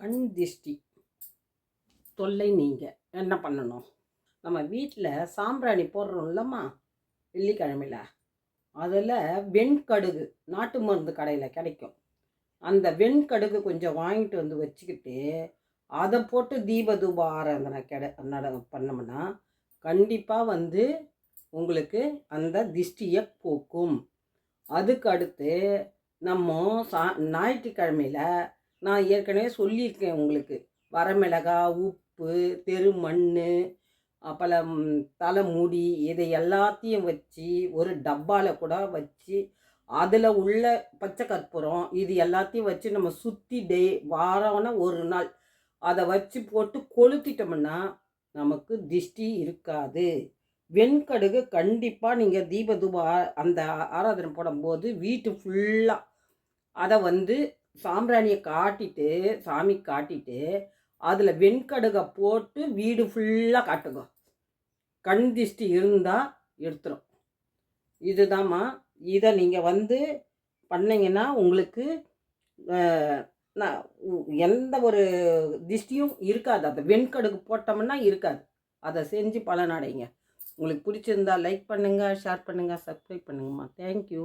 கண் திஷ்டி. தொல்லை நீங்கள் என்ன பண்ணணும்? நம்ம வீட்டில் சாம்பிராணி போடுறோம்லம்மா வெள்ளிக்கிழமையில். அதில் வெண்கடுகு நாட்டு மருந்து கடையில் கிடைக்கும். அந்த வெண்கடுகு கொஞ்சம் வாங்கிட்டு வந்து வச்சுக்கிட்டு அதை போட்டு தீப தூப ஆராதனை கெட நட பண்ணோம்னா கண்டிப்பாக வந்து உங்களுக்கு அந்த திஷ்டியை போக்கும். அதுக்கு அடுத்து நம்ம சா ஞாயிற்றுக்கிழமையில் நான் ஏற்கனவே சொல்லியிருக்கேன் உங்களுக்கு. வரமிளகா உப்பு தெரு மண் அப்புறம் தலைமுடி இதை எல்லாத்தையும் வச்சு ஒரு டப்பாவில் கூட வச்சு அதில் உள்ள பச்சை கற்பூரம் இது எல்லாத்தையும் வச்சு நம்ம சுற்றி டே வாரம்னா ஒரு நாள். அதை வச்சு போட்டு கொளுத்திட்டோம்னா நமக்கு திஷ்டி இருக்காது. வெண்கடுகு கண்டிப்பாக நீங்கள் தீப தூப அந்த ஆராதனை போடும்போது வீட்டு ஃபுல்லாக அதை வந்து சாம்பிராணியை காட்டிட்டு சாமி காட்டிட்டு அதில் வெண்கடுகை போட்டு வீடு ஃபுல்லாக காட்டுங்க. கண் திஷ்டி இருந்தால் எடுத்துரும். இதுதாம்மா. இதை நீங்கள் வந்து பண்ணிங்கன்னா உங்களுக்கு நான் எந்த ஒரு திஷ்டியும் இருக்காது. அந்த வெண்கடுகு போட்டோம்னா இருக்காது. அதை செஞ்சு பலனடைங்க உங்களுக்கு பிடிச்சிருந்தா லைக் பண்ணுங்கள் ஷேர் பண்ணுங்கள் சப்ஸ்கிரைப் பண்ணுங்கம்மா. தேங்க்யூ